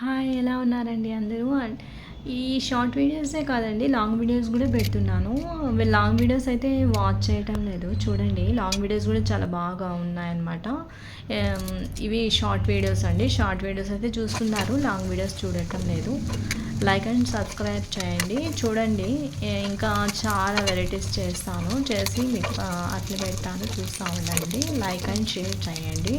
Hi ఎలా ఉన్నారండి అందరూ? అండ్ ఈ షార్ట్ వీడియోసే కాదండి లాంగ్ వీడియోస్ కూడా పెడుతున్నాను. లాంగ్ వీడియోస్ అయితే వాచ్ చేయటం లేదు. చూడండి లాంగ్ వీడియోస్ కూడా చాలా బాగా ఉన్నాయన్నమాట. ఇవి షార్ట్ వీడియోస్ అండి. షార్ట్ వీడియోస్ అయితే చూస్తున్నారు లాంగ్ వీడియోస్ చూడటం లేదు. లైక్ అండ్ సబ్స్క్రైబ్ చేయండి. చూడండి ఇంకా చాలా వెరైటీస్ చేస్తాను. చేసి మీకు అట్లా పెడతాను చూస్తూ ఉండండి. లైక్ అండ్ షేర్ చేయండి.